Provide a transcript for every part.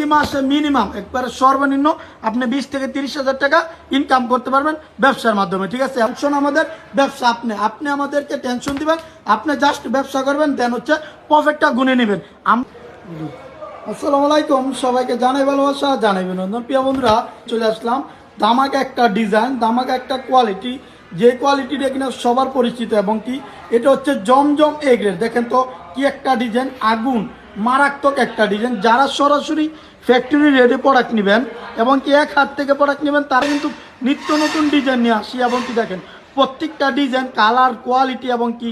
প্রতি মাসে মিনিমাম একবারে সর্বনিম্ন আপনি বিশ থেকে তিরিশ হাজার টাকা ইনকাম করতে পারবেন ব্যবসার মাধ্যমে, ঠিক আছে? টেনশন আমাদের ব্যবসা আপনি আপনি আমাদেরকে টেনশন দিবেন, আপনি জাস্ট ব্যবসা করবেন দেন হচ্ছে প্রফিটটা গুনে নেবেন। আসসালামু আলাইকুম, সবাইকে জানাই ভালোবাসা, জানাই বিনোদন। প্রিয় বন্ধুরা, চলে আসলাম দামাকে একটা ডিজাইন দামাকে একটা কোয়ালিটি যে কোয়ালিটিটা কিনা সবার পরিচিত এবং কি, এটা হচ্ছে জমজম এ গ্রেড দেখেন তো কি একটা ডিজাইন আগুন। মারাত্মক একটা ডিজাইন যারা সরাসরি ফ্যাক্টরি রেডি প্রোডাক্ট নেবেন এবং কি এক হাত থেকে প্রোডাক্ট নেবেন, তারা কিন্তু নিত্য নতুন ডিজাইন নিয়ে আসি। এবং কি দেখেন, প্রত্যেকটা ডিজাইন কালার কোয়ালিটি এবং কি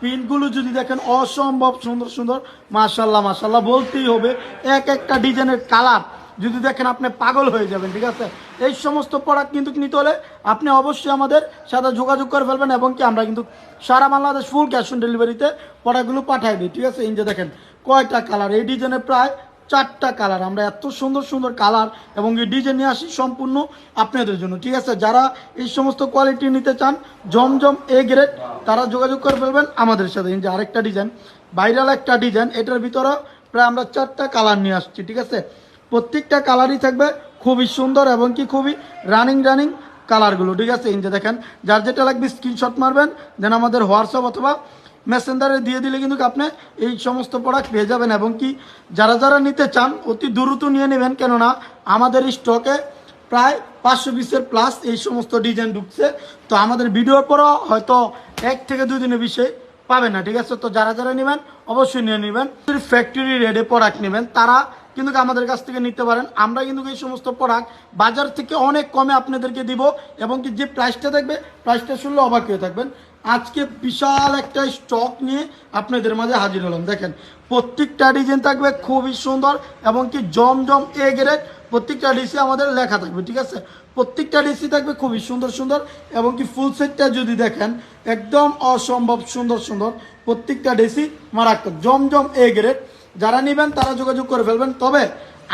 প্রিন্টগুলো যদি দেখেন, অসম্ভব সুন্দর সুন্দর। মাসাল্লাহ মাসাল্লাহ বলতেই হবে, এক একটা ডিজাইনের কালার যদি দেখেন আপনি পাগল হয়ে যাবেন, ঠিক আছে? এই সমস্ত প্রোডাক্ট কিন্তু নিতে হলে আপনি অবশ্যই আমাদের সাথে যোগাযোগ করে ফেলবেন এবং কি আমরা কিন্তু সারা বাংলাদেশ ফুল ক্যাশ অন ডেলিভারিতে প্রোডাক্টগুলো পাঠাই দিই, ঠিক আছে? এই যে দেখেন, কয়টা কালার এই ডিজাইনের প্রায় চারটা কালার আমরা এত সুন্দর সুন্দর কালার এবং এই ডিজাইন নিয়ে আসি সম্পূর্ণ আপনাদের জন্য, ঠিক আছে? যারা এই সমস্ত কোয়ালিটি নিতে চান, জমজম এ গ্রেড তারা যোগাযোগ করে ফেলবেন আমাদের সাথে। এই যে আরেকটা ডিজাইন ভাইরাল একটা ডিজাইন এটার ভিতরে প্রায় আমরা চারটা কালার নিয়ে আসছি, ঠিক আছে? প্রত্যেকটা কালারই থাকবে খুবই সুন্দর এবং কি খুবই রানিং রানিং কালারগুলো, ঠিক আছে? এই যে দেখেন, যার যেটা লাগবে স্ক্রিনশট মারবেন দেন আমাদের হোয়াটসঅ্যাপ অথবা মেসেঞ্জারে দিয়ে দিলে কিন্তু আপনি এই সমস্ত প্রোডাক্ট পেয়ে যাবেন এবং কি যারা যারা নিতে চান, অতি দ্রুত নিয়ে নেবেন। কেননা আমাদের স্টকে প্রায় পাঁচশো পিসের প্লাস এই সমস্ত ডিজাইন ঢুকছে। তো আমাদের ভিডিওর পরও হয়তো এক থেকে দুই দিনের বিষয় পাবেন না, ঠিক আছে? তো যারা যারা নেবেন, অবশ্যই নিয়ে নেবেন। ফ্যাক্টরি রেডে প্রোডাক্ট নেবেন, তারা কিন্তু আমাদের কাছ থেকে নিতে পারেন। আমরা কিন্তু এই সমস্ত প্রোডাক্ট বাজার থেকে অনেক কমে আপনাদেরকে দিব এবং কি যে প্রাইসটা থাকবে প্রাইসটা শুনলে অবাক হয়ে থাকবেন। আজকে বিশাল একটা স্টক নিয়ে আপনাদের মাঝে হাজির হলাম। দেখেন, প্রত্যেকটা ডিজাইন থাকবে খুবই সুন্দর এবং কি জমজম এ গ্রেড প্রত্যেকটা ডিসি আমাদের লেখা থাকবে, ঠিক আছে? প্রত্যেকটা ডিসি থাকবে খুবই সুন্দর সুন্দর এবং কি ফুল সেটটা যদি দেখেন, একদম অসম্ভব সুন্দর সুন্দর প্রত্যেকটা ডিসি মারাত্মক, জমজম এ গ্রেড যারা নেবেন তারা যোগাযোগ করে ফেলবেন। তবে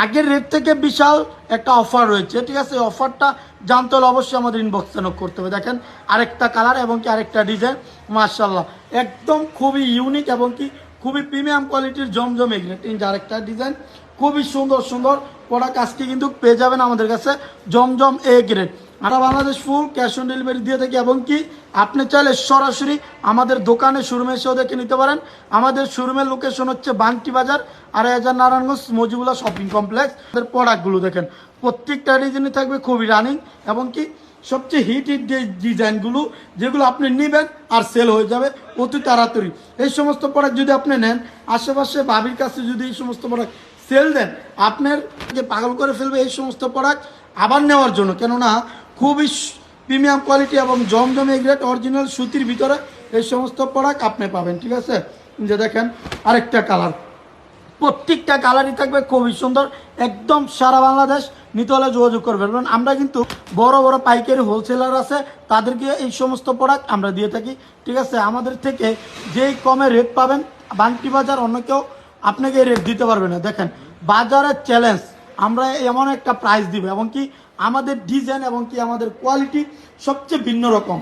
আগের রেট থেকে বিশাল একটা অফার রয়েছে, ঠিক আছে? এই অফারটা জানতে হলে অবশ্যই আমাদের ইনবক্সে নক করতে হবে। দেখেন, আরেকটা কালার এবং কি আরেকটা ডিজাইন মার্শাল্লাহ একদম খুবই ইউনিক এবং কি খুবই প্রিমিয়াম কোয়ালিটির জমজম এগ্রেট যে আরেকটা ডিজাইন খুবই সুন্দর সুন্দর প্রোডাক্ট আজকে কিন্তু পেয়ে যাবেন আমাদের কাছে জমজম এ গ্রেড আমরা Bangladesh full, cash on delivery দিয়ে থাকি, এবং কি আপনি চাইলে সরাসরি আমাদের দোকানে শোরুমে এসেও দেখে নিতে পারেন। আমাদের শোরুমের লোকেশন হচ্ছে বান্টি বাজার আড়াই হাজার নারায়ণগঞ্জ, মজিবুলা শপিং কমপ্লেক্স। আমাদের প্রোডাক্টগুলো দেখেন, প্রত্যেকটা ডিজাইনই থাকবে, খুবই রানিং এবং কি সবচেয়ে হিট হিট যে ডিজাইনগুলো যেগুলো আপনি নেবেন আর সেল হয়ে যাবে অতি তাড়াতাড়ি। এই সমস্ত প্রোডাক্ট যদি আপনি নেন, আশেপাশে বাবির কাছে যদি এই সমস্ত প্রোডাক্ট সেল দেন, আপনার যে পাগল করে ফেলবে এই সমস্ত প্রোডাক্ট আবার নেওয়ার জন্য। কেননা খুবই প্রিমিয়াম কোয়ালিটি এবং জমজমে গ্রেড অরিজিনাল সুতির ভিতরে এই সমস্ত প্রোডাক্ট আপনি পাবেন, ঠিক আছে? যে দেখেন, আরেকটা কালার প্রত্যেকটা কালারই থাকবে খুবই সুন্দর, একদম সারা বাংলাদেশ নিতে হলে যোগাযোগ করে ফেলবেন আমরা কিন্তু বড় বড় পাইকারি হোলসেলার আছে, তাদেরকে এই সমস্ত প্রোডাক্ট আমরা দিয়ে থাকি, ঠিক আছে? আমাদের থেকে যেই কমে রেট পাবেন, বাংটি বাজার অন্য কেউ আপনাকে রেট দিতে পারবে না। দেখেন, বাজারের চ্যালেঞ্জ আমরা এমন একটা প্রাইস দিব, এবং কি আমাদের ডিজাইন এবং কি আমাদের কোয়ালিটি সবচেয়ে ভিন্ন রকম।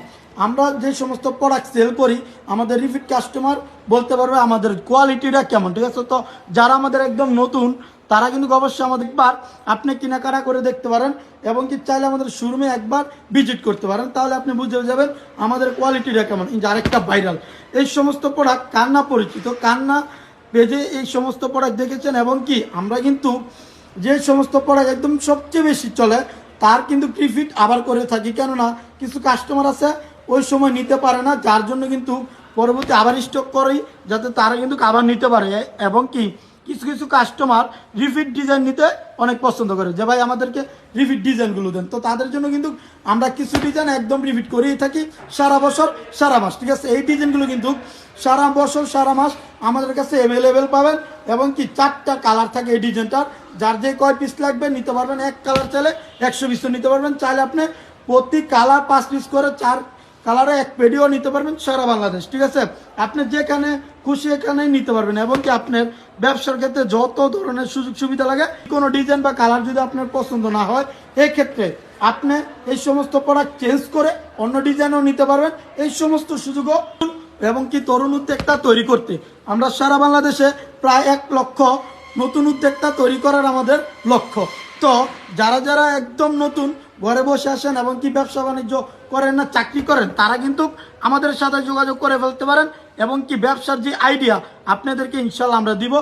আমরা যে সমস্ত প্রোডাক্ট সেল করি, আমাদের রিপিট কাস্টমার বলতে পারবে আমাদের কোয়ালিটিটা কেমন, ঠিক আছে? তো যারা আমাদের একদম নতুন, তারা কিন্তু অবশ্যই আমাদের একবার আপনি কেনাকাটা করে দেখতে পারেন, এবং কি চাইলে আমাদের শোরুমে একবার ভিজিট করতে পারেন। তাহলে আপনি বুঝে যাবেন আমাদের কোয়ালিটিটা কেমন। আরেকটা ভাইরাল এই সমস্ত প্রোডাক্ট কান্না পরিচিত কান্না পেজে এই সমস্ত প্রোডাক্ট দেখেছেন, এবং কি আমরা কিন্তু যে সমস্ত প্রোডাক্ট একদম সবচেয়ে বেশি চলে, তার কিন্তু প্রিফিট আবার করে থাকি। কেননা, কিছু কাস্টমার আছে, ওই সময় নিতে পারে না, যার জন্য কিন্তু পরবর্তী আবার স্টক করি, যাতে তারা কিন্তু আবার নিতে পারে। এবং কি কিছু কিছু কাস্টমার রিপিট ডিজাইন নিতে অনেক পছন্দ করে। যে ভাই আমাদেরকে রিপিট ডিজাইনগুলো দেন। তো তাদের জন্য কিন্তু আমরা কিছু ডিজাইন একদম রিপিট করেই থাকি সারা বছর, সারা মাস। ঠিক আছে? এই ডিজাইনগুলো কিন্তু সারা বছর, সারা মাস আমাদের কাছে অ্যাভেলেবেল পাবেন এবং কি চারটা কালার থাকে এই ডিজাইনটার যার যে কয় পিস লাগবে নিতে পারবেন। এক কালার চাইলে একশো পিসও নিতে পারবেন। চাইলে আপনি প্রতি কালার পাঁচ পিস করে চার কালারে এক পেডিও নিতে পারবেন সারা বাংলাদেশ, ঠিক আছে? আপনি যেখানে খুশি এখানে নিতে পারবেন, এবং কি আপনার ব্যবসার ক্ষেত্রে যত ধরনের সুযোগ সুবিধা লাগে, কোনো ডিজাইন বা কালার যদি আপনার পছন্দ না হয় এই ক্ষেত্রে আপনি এই সমস্ত প্রোডাক্ট চেঞ্জ করে অন্য ডিজাইনও নিতে পারবেন। এই সমস্ত সুযোগও এবং কি তরুণ উদ্যোগটা তৈরি করতে। আমরা সারা বাংলাদেশে প্রায় এক লক্ষ নতুন উদ্যোক্তা তৈরি করার আমাদের লক্ষ্য। তো যারা যারা একদম নতুন, ঘরে বসে আসেন এবং কি ব্যবসা বাণিজ্য করেন না, চাকরি করেন, তারা কিন্তু আমাদের সাথে যোগাযোগ করে ফেলতে পারেন এবং কি ব্যবসার যে আইডিয়া আপনাদেরকে ইনশাল্লাহ আমরা দিব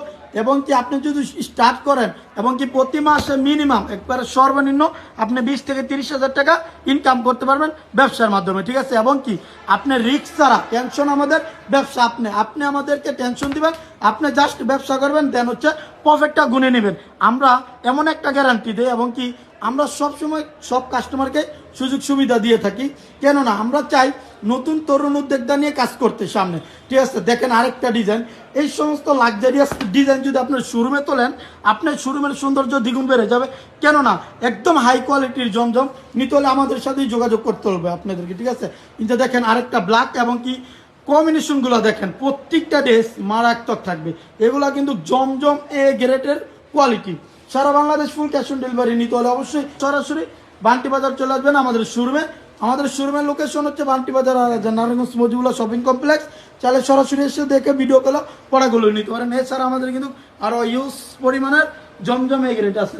এবং কি আপনি যদি স্টার্ট করেন এবং কি প্রতি মাসে মিনিমাম একবারে সর্বনিম্ন আপনি বিশ থেকে তিরিশ হাজার টাকা ইনকাম করতে পারবেন ব্যবসার মাধ্যমে, ঠিক আছে? এবং কি আপনি রিক্স ছাড়া টেনশন আমাদের ব্যবসা, আপনি আপনি আমাদেরকে টেনশন দিবেন, আপনি জাস্ট ব্যবসা করবেন দেন হচ্ছে প্রফিটটা গুনে নেবেন। আমরা এমন একটা গ্যারান্টি দিই এবং কি আমরা সব সময় সব কাস্টমারকে সুযোগ সুবিধা দিয়ে থাকি। কেননা আমরা চাই নতুন তরুণ উদ্যোক্তা নিয়ে কাজ করতে সামনে। ঠিক আছে, দেখেন আরেকটা ডিজাইন এই সমস্ত লাক্সারিয়াস ডিজাইন যদি আপনার শোরুমে তোলেন, আপনার শোরুমের সৌন্দর্য দ্বিগুণ বেড়ে যাবে। কেননা একদম হাই কোয়ালিটির জমজম, নিতে হলে আমাদের সাথেই যোগাযোগ করতে হবে আপনাদেরকে, ঠিক আছে? কিন্তু দেখেন আরেকটা ব্ল্যাক এবং কি কম্বিনেশনগুলো দেখেন, প্রত্যেকটা ড্রেস মারাত্মক থাকবে। এগুলো কিন্তু জমজম এ গ্রেটের quality Sara Bangladesh full cash on delivery নিতে হলে অবশ্যই সরাসরি বান্টি বাজার চলে আসবেন আমাদের শোরুমে আমাদের শোরুমের লোকেশন হচ্ছে বান্টি বাজার নারায়ণগঞ্জ মজিবুল্লাহ শপিং কমপ্লেক্স চাইলে সরাসরি এসে দেখে ভিডিও কলে পড়াগুলো নিতে পারেন। এছাড়া আমাদের কিন্তু আরও ইউজ পরিমাণের জমজমে গ্রেট আছে।